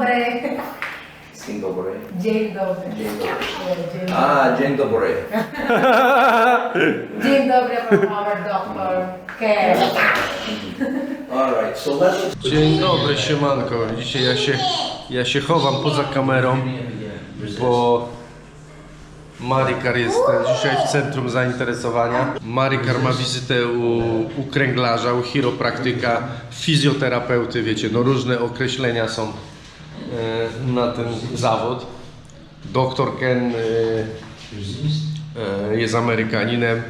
dobry. Dzień dobry. Dzień dobry. Dzień dobry. Dzień dobry. A, dzień dobry. Dzień dobry from our doctor. Care. Alright, so let's... Dzień dobry, siemanko. Dzisiaj ja się, ja się chowam poza kamerą, bo Marikar jest e, dzisiaj w centrum zainteresowania. Marikar ma wizytę u, u kręglarza, u chiropraktyka, fizjoterapeuty, wiecie, no różne określenia są na ten zawód. Doktor Ken e, e, jest Amerykaninem. E,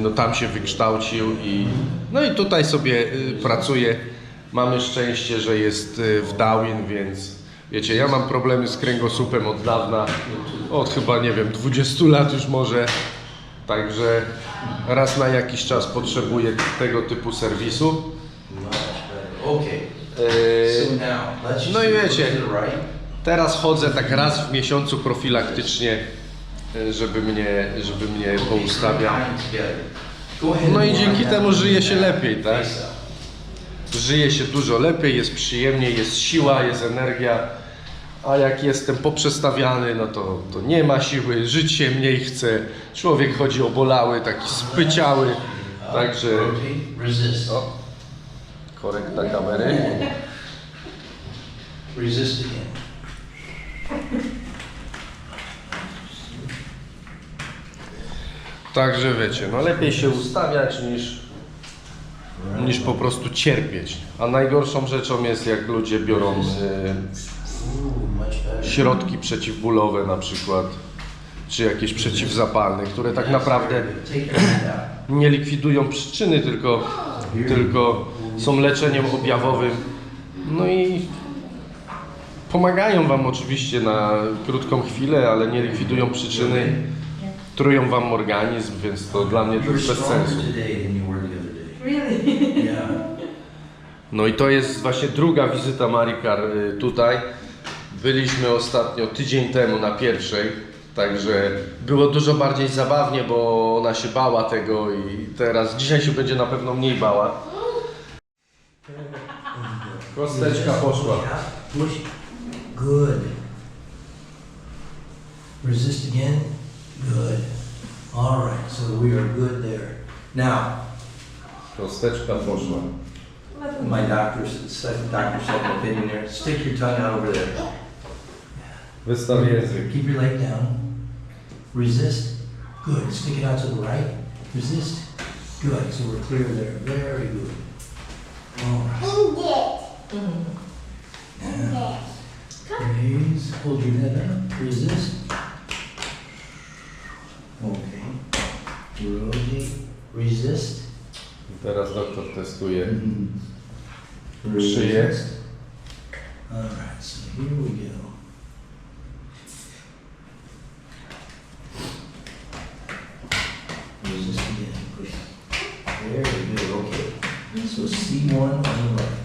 no tam się wykształcił i no i tutaj sobie pracuje. Mamy szczęście, że jest w Darwin, więc wiecie, ja mam problemy z kręgosłupem od dawna, od chyba nie wiem, 20 lat już może. Także raz na jakiś czas potrzebuję tego typu serwisu. Okay. E, just No i wiecie. Teraz chodzę tak raz w miesiącu profilaktycznie, y, żeby mnie, żeby mnie poustawiał. No i dzięki temu żyje się lepiej, tak? Żyje się dużo lepiej, jest przyjemniej, jest siła, jest energia. A jak jestem poprzestawiany, no to, to nie ma siły, żyć się mniej chce. Człowiek chodzi obolały, taki spyciały. Także o, korekta kamery. Resist again. Także wiecie, no lepiej się ustawiać niż, niż po prostu cierpieć. A najgorszą rzeczą jest jak ludzie biorą y, środki przeciwbólowe na przykład, czy jakieś przeciwzapalne, które tak naprawdę nie likwidują przyczyny, tylko, tylko są leczeniem objawowym. No i pomagają Wam oczywiście na krótką chwilę, ale nie likwidują przyczyny, trują Wam organizm, więc to dla mnie to jest bez sensu. No i to jest właśnie druga wizyta Marikar y, tutaj. Byliśmy ostatnio tydzień temu na pierwszej, także było dużo bardziej zabawnie, bo ona się bała tego i teraz dzisiaj się będzie na pewno mniej bała. Kosteczka poszła. Push. Good. Resist again. Good. All right. So we are good there. Now, Kosteczka poszła. my doctor's doctor's second opinion there. Stick your tongue out over there. Wystaw język. Keep your leg down. Resist. Good. Stick it out to the right. Resist. Good. So we're clear there. Very good. Raise. Hold your head up. Resist. Okay. Rotate. Resist. Teraz doktor testuje. Szyję. Resist. All right. So here we go. Resist again. Push. Very good. Okay. So C1 on the right.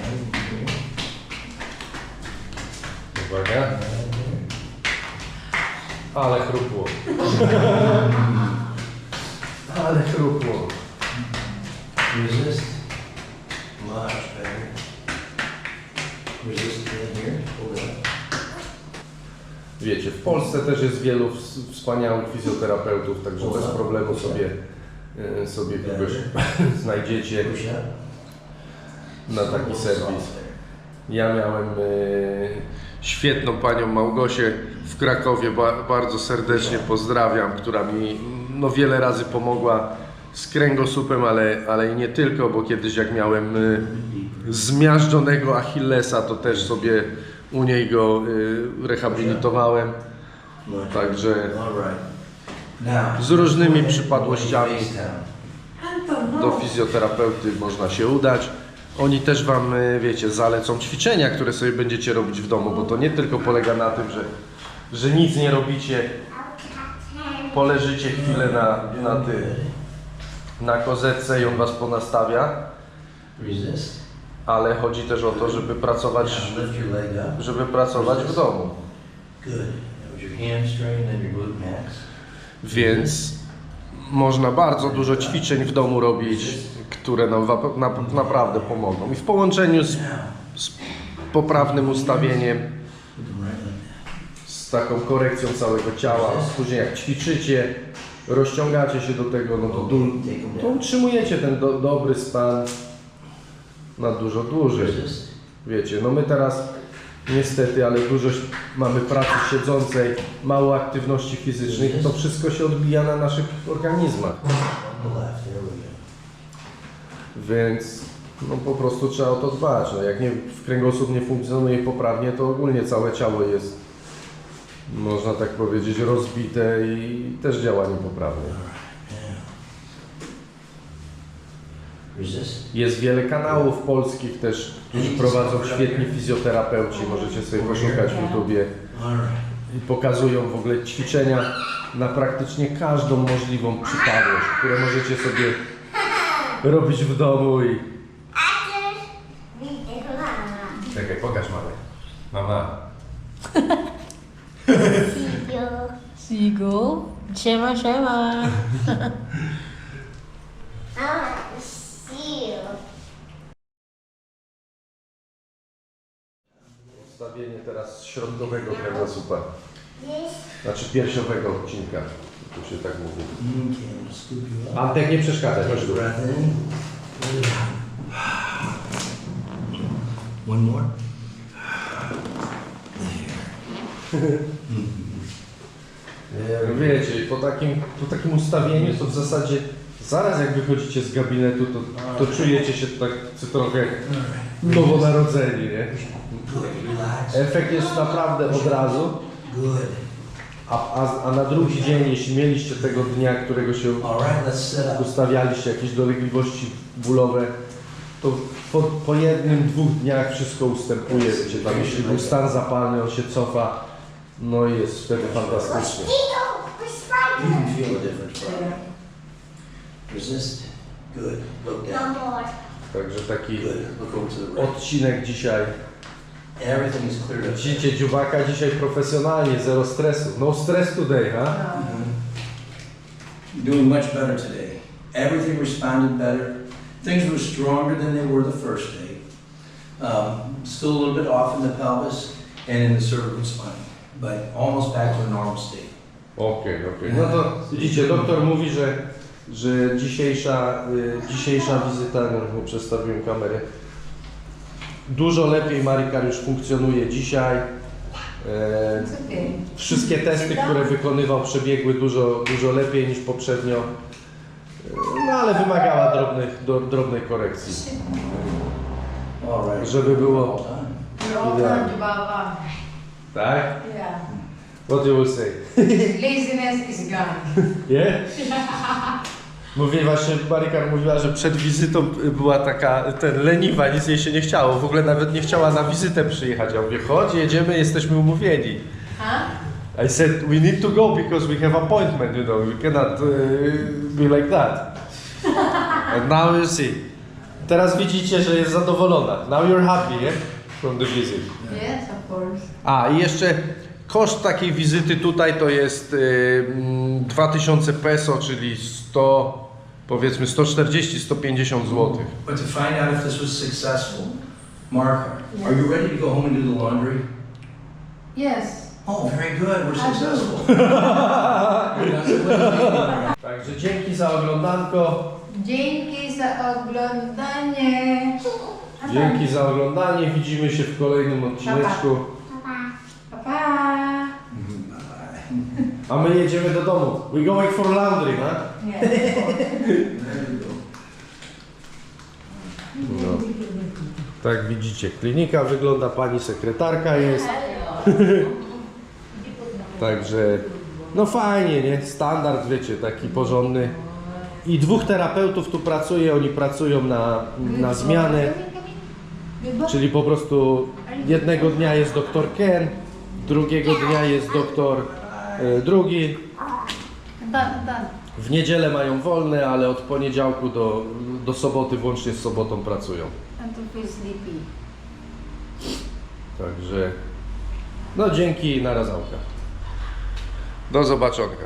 Right here. Uwaga. Right there. Ale chrupło. Ale chrupło. Resist. Much better. Resist again here. Hold up. Wiecie, w Polsce też jest wielu ws- wspaniałych fizjoterapeutów, także bez problemu sobie, e, sobie kogoś znajdziecie Push up. na taki serwis. there. Ja miałem e, świetną panią Małgosię w Krakowie, ba, bardzo serdecznie pozdrawiam, która mi no, wiele razy pomogła z kręgosłupem, ale, ale i nie tylko, bo kiedyś jak miałem e, zmiażdżonego Achillesa, to też sobie u niej go e, rehabilitowałem. Także Z różnymi przypadłościami. down. do fizjoterapeuty można się udać. Oni też Wam, y, wiecie, zalecą ćwiczenia, które sobie będziecie robić w domu, bo to nie tylko polega na tym, że, że nic nie robicie, poleżycie chwilę na, na tym, na kozetce i on Was ponastawia, ale chodzi też o to, żeby pracować, żeby pracować w domu. Więc można bardzo dużo ćwiczeń w domu robić, które nam na, naprawdę pomogą. I w połączeniu z, z poprawnym ustawieniem, z taką korekcją całego ciała, później jak ćwiczycie, rozciągacie się do tego, no to, them to utrzymujecie ten do, dobry stan na dużo dłużej. Wiecie, no my teraz niestety, ale dużo mamy pracy siedzącej, mało aktywności fizycznej, to wszystko się odbija na naszych organizmach. Więc no po prostu trzeba o to dbać. No, jak nie, kręgosłup nie funkcjonuje poprawnie, to ogólnie całe ciało jest, można tak powiedzieć, rozbite i też działa niepoprawnie. Resist. Jest wiele kanałów polskich też, którzy prowadzą świetni fizjoterapeuci, możecie sobie poszukać w YouTubie. I pokazują w ogóle ćwiczenia na praktycznie każdą możliwą przypadłość, które możecie sobie robić w domu i... Czekaj, pokaż mamę. Mama. Sigu. Siema, siema. Ustawienie teraz środkowego kręgosłupa, znaczy piersiowego odcinka, tu się tak mówi. Antek, nie przeszkadzaj, chodź tu. One more. Wiecie, po takim, po takim ustawieniu to w zasadzie zaraz jak wychodzicie z gabinetu, to, to czujecie się tak trochę nowonarodzeni, nie? Good. Relax. Efekt jest naprawdę od razu, Good. a, a, a na drugi dzień, jeśli mieliście tego dnia, którego się All right, let's sit up. ustawialiście, jakieś dolegliwości bólowe, to po, po jednym, dwóch dniach wszystko ustępuje, wiecie, tam jeśli był stan zapalny, on się cofa, no i jest wtedy fantastycznie. You can feel a difference, brother. Resist. Good. Look down. Także taki Good. Look over to the right. odcinek dzisiaj. Everything is cleared up. Widzicie, dziubaka dzisiaj profesjonalnie, zero stresu. No stress today, ha? You're doing much better today. Everything responded better. Things were stronger than they were the first day. Um, still a little bit off in the pelvis and in the cervical spine, but almost back to a normal state. Okej, okej. No to widzicie, doktor mówi, że, że dzisiejsza, y, dzisiejsza wizyta, no, nie przestawiłem kamery, dużo lepiej Marikar już funkcjonuje dzisiaj. E, wszystkie testy, które wykonywał, przebiegły dużo, dużo lepiej niż poprzednio. E, No ale wymagała drobnych, do, drobnej korekcji. Żeby było- Baba. Tak? Yeah. What you will say? Laziness is gone. Nie? Mówi właśnie, Marikar mówiła, że przed wizytą była taka, ten leniwa, nic jej się nie chciało, w ogóle nawet nie chciała na wizytę przyjechać. Ja mówię, chodź, jedziemy, jesteśmy umówieni. Huh? I said, we need to go because we have appointment, you know, we cannot uh, be like that. And now you see. Teraz widzicie, że jest zadowolona. Now you're happy, yeah? From the visit. Yes, of course. A, i jeszcze koszt takiej wizyty tutaj to jest y, mm, 2000 peso, czyli 100, powiedzmy 140-150 zł. But to find out if this was successful, Mark, are you ready to go home and do the laundry? Yes. Oh, very good. We're successful. Także dzięki za oglądanko, Dzięki za oglądanie. dzięki za oglądanie, widzimy się w kolejnym odcineczku, a my jedziemy do domu. We going for laundry, you go. no. Tak widzicie, klinika wygląda, pani sekretarka jest. Także, no fajnie, nie? Standard, wiecie, taki porządny. I dwóch terapeutów tu pracuje, oni pracują na, na zmianę, czyli po prostu jednego dnia jest doktor Ken, drugiego dnia jest doktor drugi. Done, done. W niedzielę mają wolne, ale od poniedziałku do, do soboty, włącznie z sobotą pracują. And to feel sleepy. Także, no dzięki i na razałka. Do zobaczonka.